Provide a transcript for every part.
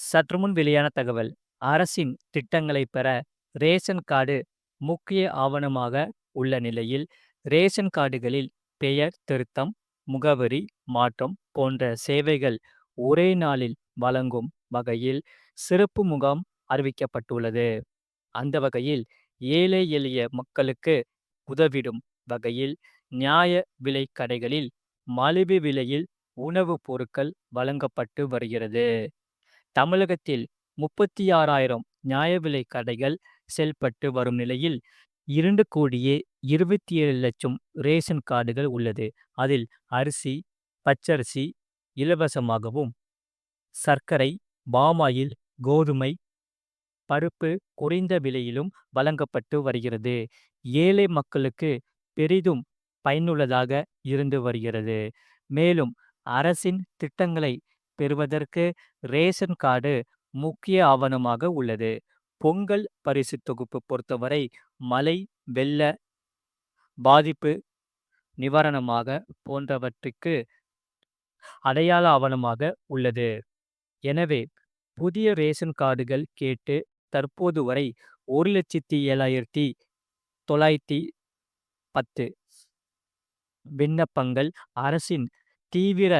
சற்றுமுன் வெளியான தகவல். அரசின் திட்டங்களை பெற ரேஷன் கார்டு முக்கிய ஆவணமாக உள்ள நிலையில் ரேஷன் கார்டுகளில் பெயர் திருத்தம் முகவரி மாற்றம் போன்ற சேவைகள் ஒரே நாளில் வழங்கும் வகையில் சிறப்பு முகாம் அறிவிக்கப்பட்டுள்ளது. அந்த வகையில் ஏழை எளிய மக்களுக்கு உதவிடும் வகையில் நியாய விலை கடைகளில் மலிவு விலையில் உணவுப் பொருட்கள் வழங்கப்பட்டு வருகிறது. தமிழகத்தில் முப்பத்தி ஆறாயிரம் நியாய விலை கடைகள் செயல்பட்டு வரும் நிலையில் இரண்டு கோடியே இருபத்தி ஏழு லட்சம் ரேஷன் கார்டுகள் உள்ளது. அதில் அரிசி பச்சரிசி இலவசமாகவும் சர்க்கரை பாமாயில் கோதுமை பருப்பு குறைந்த விலையிலும் வழங்கப்பட்டு வருகிறது. ஏழை மக்களுக்கு பெரிதும் பயனுள்ளதாக இருந்து வருகிறது. மேலும் அரசின் திட்டங்களை பெறுவதற்கு ரேஷன் கார்டு முக்கிய ஆவணமாக உள்ளது. பொங்கல் பரிசு தொகுப்பு பொறுத்தவரை மழை வெள்ள பாதிப்பு நிவாரணமாக போன்றவற்றுக்கு அடையாள ஆவணமாக உள்ளது. எனவே புதிய ரேஷன் கார்டுகள் கேட்டு தற்போது வரை ஒரு லட்சத்தி ஏழாயிரத்தி தொள்ளாயிரத்தி பத்து விண்ணப்பங்கள் அரசின் தீவிர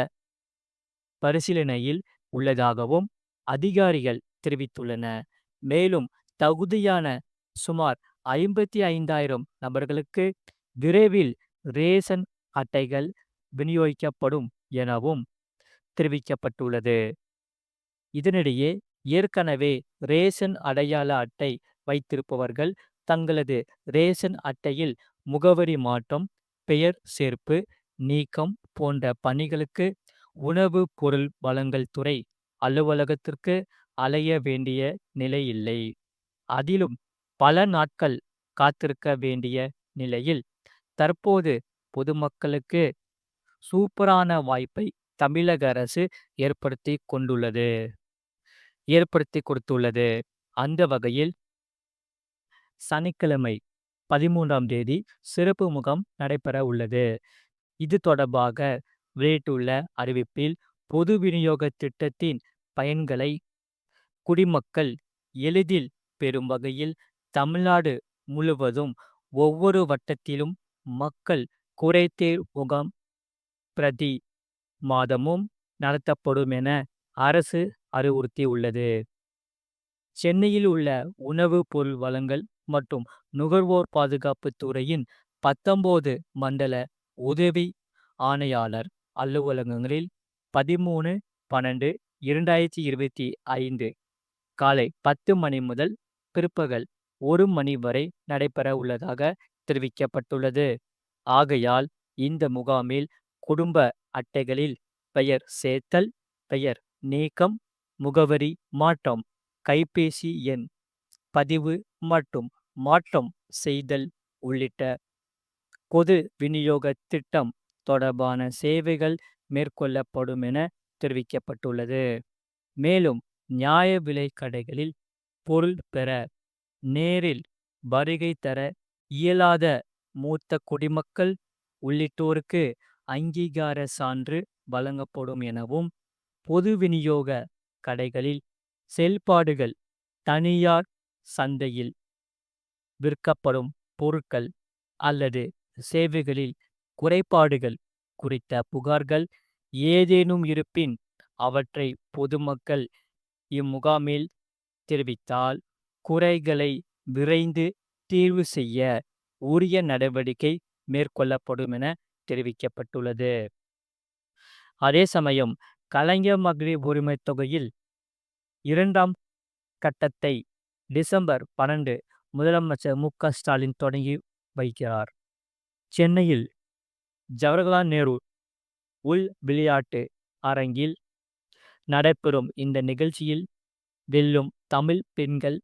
பரிசீலனையில் உள்ளதாகவும் அதிகாரிகள் தெரிவித்துள்ளன. மேலும் தகுதியான சுமார் ஐம்பத்தி ஐந்தாயிரம் நபர்களுக்கு விரைவில் ரேஷன் அட்டைகள் விநியோகிக்கப்படும் எனவும் தெரிவிக்கப்பட்டுள்ளது. இதனிடையே ஏற்கனவே ரேஷன் அடையாள அட்டை வைத்திருப்பவர்கள் தங்களது ரேஷன் அட்டையில் முகவரி மாற்றம் பெயர் சேர்ப்பு நீக்கம் போன்ற பணிகளுக்கு உணவு பொருள் வழங்கல் துறை அலுவலகத்திற்கு அலைய வேண்டிய நிலை இல்லை. அதிலும் பல நாட்கள் காத்திருக்க வேண்டிய நிலையில் தற்போது பொதுமக்களுக்கு சூப்பரான வாய்ப்பை தமிழக அரசு ஏற்படுத்தி கொண்டுள்ளது. ஏற்படுத்தி கொடுத்துள்ளது. அந்த வகையில் சனிக்கிழமை பதிமூன்றாம் தேதி சிறப்பு முகாம் நடைபெற உள்ளது. இது தொடர்பாக வெளியிட்டுள்ள அறிவிப்பில் பொது விநியோக திட்டத்தின் பயன்களை குடிமக்கள் எளிதில் பெறும் வகையில் தமிழ்நாடு முழுவதும் ஒவ்வொரு வட்டத்திலும் மக்கள் குறைதீர் முகாம் பிரதி மாதமும் நடத்தப்படும் என அரசு அறிவுறுத்தியுள்ளது. சென்னையில் உள்ள உணவு பொருள் வழங்கல் மற்றும் நுகர்வோர் பாதுகாப்பு துறையின் பத்தொன்பது மண்டல உதவி ஆணையாளர் அலுவலகங்களில் பதிமூணு பன்னெண்டு இரண்டாயிரத்தி இருபத்தி ஐந்து காலை பத்து மணி முதல் பிற்பகல் ஒரு மணி வரை நடைபெற உள்ளதாக தெரிவிக்கப்பட்டுள்ளது. ஆகையால் இந்த முகாமில் குடும்ப அட்டைகளில் பெயர் சேர்த்தல் பெயர் நீக்கம் முகவரி மாற்றம் கைபேசி எண் பதிவு மற்றும் மாற்றம் செய்தல் உள்ளிட்ட பொது விநியோக திட்டம் தொடர்பான சேவைகள் மேற்கொள்ளப்படும் என தெரிவிக்கப்பட்டுள்ளது. மேலும் நியாய விலை கடைகளில் பொருள் பெற நேரில் வருகை தர இயலாத மூத்த குடிமக்கள் உள்ளிட்டோருக்கு அங்கீகார சான்று வழங்கப்படும் எனவும் பொது விநியோக கடைகளில் செயல்பாடுகள் தனியார் சந்தையில் விற்கப்படும் பொருட்கள் அல்லது சேவைகளில் குறைபாடுகள் குறித்த புகார்கள் ஏதேனும் இருப்பின் அவற்றை பொதுமக்கள் இம்முகாமில் தெரிவித்தால் குறைகளை விரைந்து தீர்வு செய்ய உரிய நடவடிக்கை மேற்கொள்ளப்படும் என தெரிவிக்கப்பட்டுள்ளது. அதே சமயம் கலைஞர் மகளிர் உரிமை தொகையில் இரண்டாம் கட்டத்தை டிசம்பர் பன்னெண்டு முதலமைச்சர் மு க ஸ்டாலின் தொடங்கி வைக்கிறார். சென்னையில் ஜவஹர்லால் நேரு உள் விளையாட்டு அரங்கில் நடைபெறும் இந்த நிகழ்ச்சியில் வெல்லும் தமிழ் பெண்கள்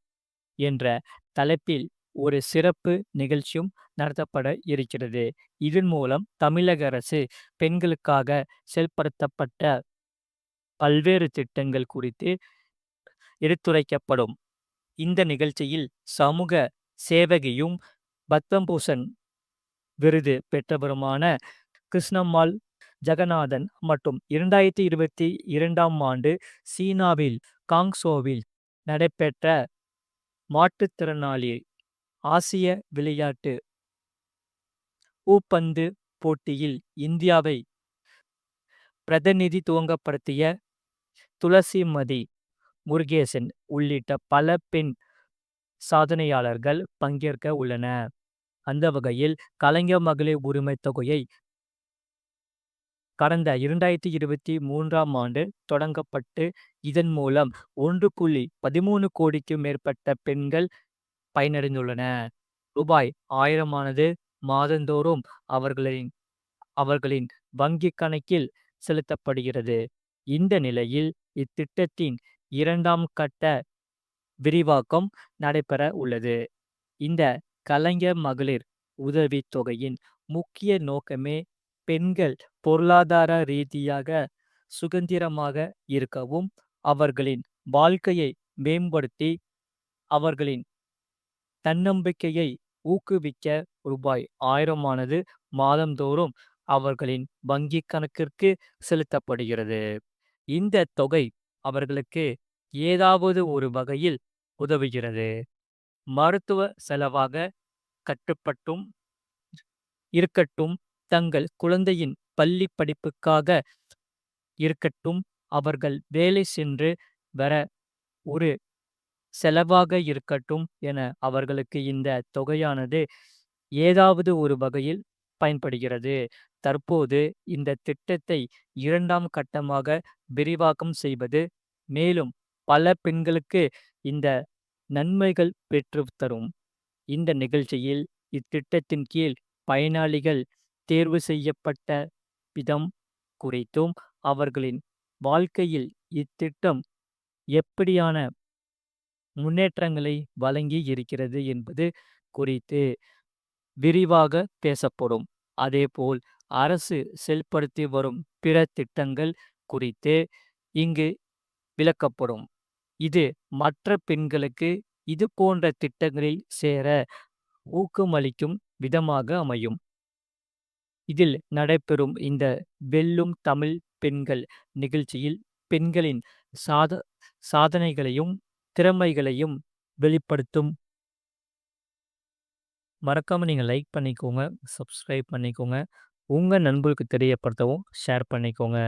என்ற தலைப்பில் ஒரு சிறப்பு நிகழ்ச்சியும் நடத்தப்பட இருக்கிறது. இதன் மூலம் தமிழக அரசு பெண்களுக்காக செயல்படுத்தப்பட்ட பல்வேறு திட்டங்கள் குறித்து எடுத்துரைக்கப்படும். இந்த நிகழ்ச்சியில் சமூக சேவகியும் பத்மபூஷன் விருது பெற்றவருமான கிருஷ்ணம்மாள் ஜெகநாதன் மற்றும் 2022ஆம் ஆண்டு சீனாவில் காங்சோவில் நடைபெற்ற மாற்றுத்திறனாளி ஆசிய விளையாட்டு ஊப்பந்து போட்டியில் இந்தியாவை பிரதிநிதித்துவப்படுத்திய துளசிமதி முருகேசன் உள்ளிட்ட பல பெண் சாதனையாளர்கள் பங்கேற்க உள்ளனர். அந்த வகையில் கலைஞர் மகளிர் உரிமைத் தொகையை கடந்த 2023ஆம் ஆண்டு தொடங்கப்பட்டு இதன் மூலம் ஒன்று புள்ளி பதிமூணு கோடிக்கும் மேற்பட்ட பெண்கள் பயனடைந்துள்ளன ரூபாய் ஆயிரமானது மாதந்தோறும் அவர்களின் அவர்களின் வங்கிக் கணக்கில் செலுத்தப்படுகிறது. இந்த நிலையில் இத்திட்டத்தின் இரண்டாம் கட்ட விரிவாக்கம் நடைபெற உள்ளது. இந்த கலைஞர் மகளிர் உதவித் தொகையின் முக்கிய நோக்கமே பெண்கள் பொருளாதார ரீதியாக சுதந்திரமாக இருக்கவும் அவர்களின் வாழ்க்கையை மேம்படுத்தி அவர்களின் தன்னம்பிக்கையை ஊக்குவிக்க ரூபாய் ஆயிரமானது மாதந்தோறும் அவர்களின் வங்கிக் கணக்கிற்கு செலுத்தப்படுகிறது. இந்த தொகை அவர்களுக்கு ஏதாவது ஒரு வகையில் உதவுகிறது. மருத்துவ செலவாக கட்டுப்பட்டும் இருக்கட்டும் தங்கள் குழந்தையின் பள்ளி படிப்புக்காக இருக்கட்டும் அவர்கள் வேலை சென்று வர ஒரு செலவாக இருக்கட்டும் என அவர்களுக்கு இந்த தொகையானது ஏதாவது ஒரு வகையில் பயன்படுகிறது. தற்போது இந்த திட்டத்தை இரண்டாம் கட்டமாக விரிவாக்கம் செய்வது மேலும் பல பெண்களுக்கு இந்த நன்மைகள் பெற்றுத் தரும். இந்த நிகழ்ச்சியில் இத்திட்டத்தின் கீழ் பயனாளிகள் தேர்வு செய்யப்பட்ட விதம் குறித்தும் அவர்களின் வாழ்க்கையில் இத்திட்டம் எப்படியான முன்னேற்றங்களை வழங்கி இருக்கிறது என்பது குறித்து விரிவாக பேசப்படும். அதேபோல் அரசு செயல்படுத்தி வரும் பிற திட்டங்கள் குறித்து இங்கு விளக்கப்படும். இது மற்ற பெண்களுக்கு இது போன்ற திட்டங்களில் சேர ஊக்கமளிக்கும் விதமாக அமையும். இதில் நடைபெறும் இந்த வெல்லும் தமிழ் பெண்கள் நிகழ்ச்சியில் பெண்களின் சாத சாதனைகளையும் திறமைகளையும் வெளிப்படுத்தும். மறக்காம நீங்கள் லைக் பண்ணிக்கோங்க. சப்ஸ்கிரைப் பண்ணிக்கோங்க. உங்கள் நண்பர்களுக்கு தெரியப்படுத்தவும் ஷேர் பண்ணிக்கோங்க.